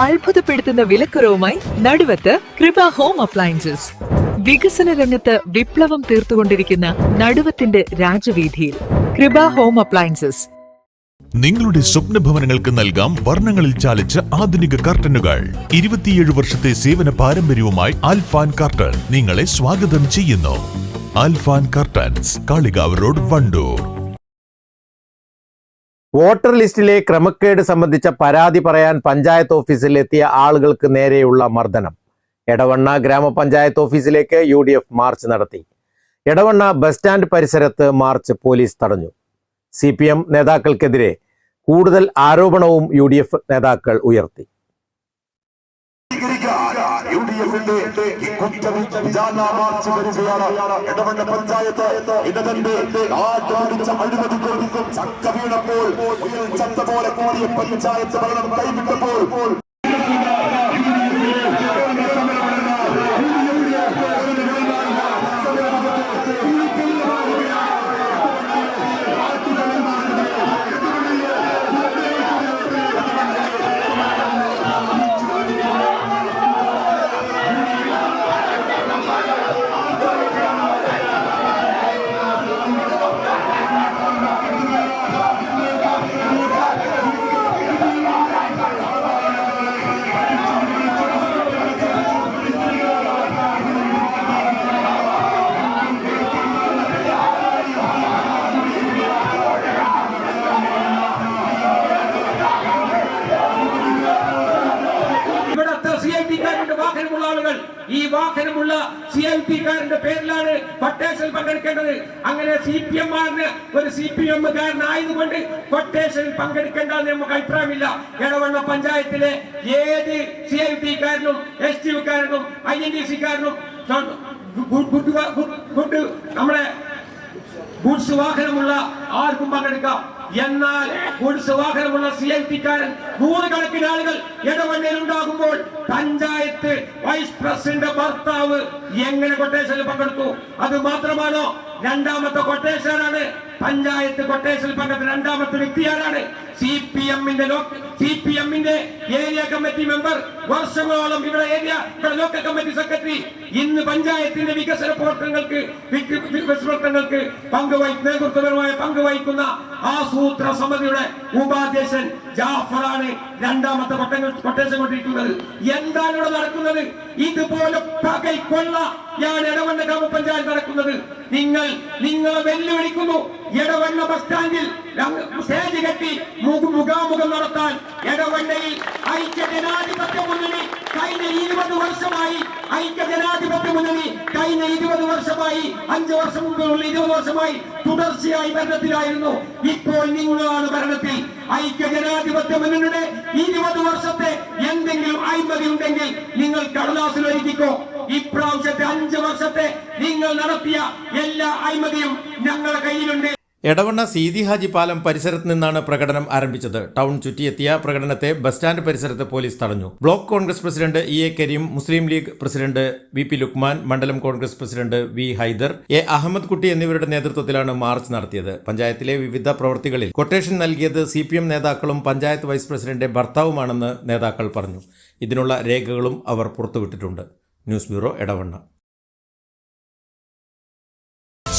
അത്ഭുതപ്പെടുത്തുന്ന വിലക്കുറവുമായി നടുവത്ത് കൃപ home appliances. വികസന രംഗത്ത് വിപ്ലവം തീർത്തുകൊണ്ടിരിക്കുന്ന നടുവത്തിന്റെ രാജവീതിയിൽ കൃപ ഹോം അപ്ലയൻസസ്. നിങ്ങളുടെ സ്വപ്ന ഭവനങ്ങൾക്ക് നൽകാം വർണങ്ങളിൽ ചാലിച്ച ആധുനിക കർട്ടനുകൾ. ഇരുപത്തിയേഴ് വർഷത്തെ സേവന പാരമ്പര്യവുമായി ആൽഫാൻ കർട്ടൻ നിങ്ങളെ സ്വാഗതം ചെയ്യുന്നു. Alfan curtains Kalikavu road Wandoor. Voter ലിസ്റ്റിലെ ക്രമക്കേട് സംബന്ധിച്ച പരാതി പറയാൻ പഞ്ചായത്ത് ഓഫീസിൽ എത്തിയ ആളുകൾക്ക് നേരെയുള്ള മർദ്ദനം. എടവണ്ണ ഗ്രാമപഞ്ചായത്ത് ഓഫീസിലേക്ക് യു ഡി എഫ് മാർച്ച് നടത്തി. എടവണ്ണ ബസ് സ്റ്റാൻഡ് പരിസരത്ത് മാർച്ച് പോലീസ് തടഞ്ഞു. സി പി എം നേതാക്കൾക്കെതിരെ കൂടുതൽ ആരോപണവും യു ഡി എഫ് നേതാക്കൾ ഉയർത്തി. യു ഡി എഫിന്റെ ഈ കുറ്റവിചാരണ മാർച്ച് വരികയാണ്. ഇടവണ്ണ പഞ്ചായത്ത് ചത്ത പോലെ കൂടിയ പഞ്ചായത്ത് ഭരണം കൈവിട്ടപ്പോൾ ഈ വാഹനമുള്ള സി ഐ കാരന്റെ പേരിലാണ് കൊട്ടേഷൻ പങ്കെടുക്കേണ്ടത്. അങ്ങനെ സി പി എം ആറിന് ഒരു സി പി എം കാരനായതുകൊണ്ട് കൊട്ടേഷനിൽ പങ്കെടുക്കേണ്ടെന്ന് നമുക്ക് അഭിപ്രായമില്ല. എടവണ്ണ പഞ്ചായത്തിലെ ഏത് സി ഐ കാരനും എസ് ടി കാരനും ഐ എൻ ഡി സി കാരനും നമ്മുടെ ഗുഡ്സ് വാഹനമുള്ള ആർക്കും പങ്കെടുക്കാം. എന്നാൽ ഗുഡ്സ് വാഹനമുള്ള സി ഐ പിക്കാരൻ നൂറുകണക്കിന് ആളുകൾ ഇടവണ്ണയിൽ ഉണ്ടാകുമ്പോൾ പഞ്ചായത്ത് വൈസ് പ്രസിഡന്റ് ഭർത്താവ് എങ്ങനെ കൊട്ടേഷനിൽ പങ്കെടുത്തു? അത് മാത്രമാണോ? രണ്ടാമത്തെ കൊട്ടേഷനാണ് പഞ്ചായത്ത് കൊട്ടേഷനിൽ പങ്കെടുത്ത രണ്ടാമത്തെ വ്യക്തിയാരാണ് സി പി എമ്മിന്റെ സി പി എമ്മിന്റെ ഏരിയ കമ്മിറ്റി മെമ്പർ വർഷങ്ങളോളം ഇവിടെ ഏരിയ ഇവിടെ ലോക്കൽ കമ്മിറ്റി സെക്രട്ടറി ഇന്ന് പഞ്ചായത്തിന്റെ വികസന പ്രവർത്തനങ്ങൾക്ക് പ്രവർത്തനങ്ങൾക്ക് പങ്കുവഹി നേതൃത്വപരമായ പങ്കുവഹിക്കുന്ന ആസൂത്ര സമിതിയുടെ ഉപാധ്യക്ഷൻ ജാഫറാണ് രണ്ടാമത്തെ പട്ടങ്ങൾ കൊട്ടേഷൻ കൊണ്ടിരിക്കുന്നത്. എന്താണ് ഇവിടെ നടക്കുന്നത്? ഇതുപോലെ കൊള്ള ഞാൻ ഇടവണ്ണ ഗ്രാമപഞ്ചായത്ത് നടക്കുന്നത്. നിങ്ങൾ നിങ്ങളെ വെല്ലുവിളിക്കുന്നു. ഇടവണ്ണ ബസ് സ്റ്റാൻഡിൽ സ്റ്റേജ് കെട്ടി മുഖാമുഖം നടത്താൻ ഇടവണ്ണയിൽ ഐക്യ ജനാധിപത്യ മുന്നണി കഴിഞ്ഞ ഇരുപത് വർഷമായി ഐക്യ ജനാധിപത്യ മുന്നണി കഴിഞ്ഞ ഇരുപത് വർഷമായി അഞ്ച് വർഷം മുമ്പുള്ള ഇരുപത് വർഷമായി തുടർച്ചയായി ഭരണത്തിലായിരുന്നു. ഇപ്പോൾ നിങ്ങളാണ് ഭരണത്തിൽ. ഐക്യ ജനാധിപത്യ മുന്നണിയുടെ ഇരുപത് വർഷത്തെ എന്തെങ്കിലും അഴിമതി ഉണ്ടെങ്കിൽ നിങ്ങൾ കടലാസിൽ ഒരുക്കിക്കോ. ഇപ്രാവശ്യത്തെ അഞ്ച് വർഷത്തെ നിങ്ങൾ നടത്തിയ എല്ലാ അഴിമതിയും ഞങ്ങളുടെ കയ്യിലുണ്ട്. എടവണ്ണ സീതി ഹാജി പാലം പരിസരത്ത് നിന്നാണ് പ്രകടനം ആരംഭിച്ചത്. ടൗൺ ചുറ്റിയെത്തിയ പ്രകടനത്തെ ബസ് സ്റ്റാൻഡ് പരിസരത്ത് പോലീസ് തടഞ്ഞു. Block Congress president E A Kareem Muslim League president V P Lukman മണ്ഡലം Congress president V Haider A Ahmed Kutty എന്നിവരുടെ നേതൃത്വത്തിലാണ് മാർച്ച് നടത്തിയത്. പഞ്ചായത്തിലെ വിവിധ പ്രവൃത്തികളിൽ കൊട്ടേഷൻ നൽകിയത് സി നേതാക്കളും പഞ്ചായത്ത് വൈസ് പ്രസിഡന്റ് ഭർത്താവുമാണെന്ന് നേതാക്കൾ പറഞ്ഞു. ഇതിനുള്ള രേഖകളും അവർ പുറത്തുവിട്ടിട്ടുണ്ട്. News bureau Edavanna.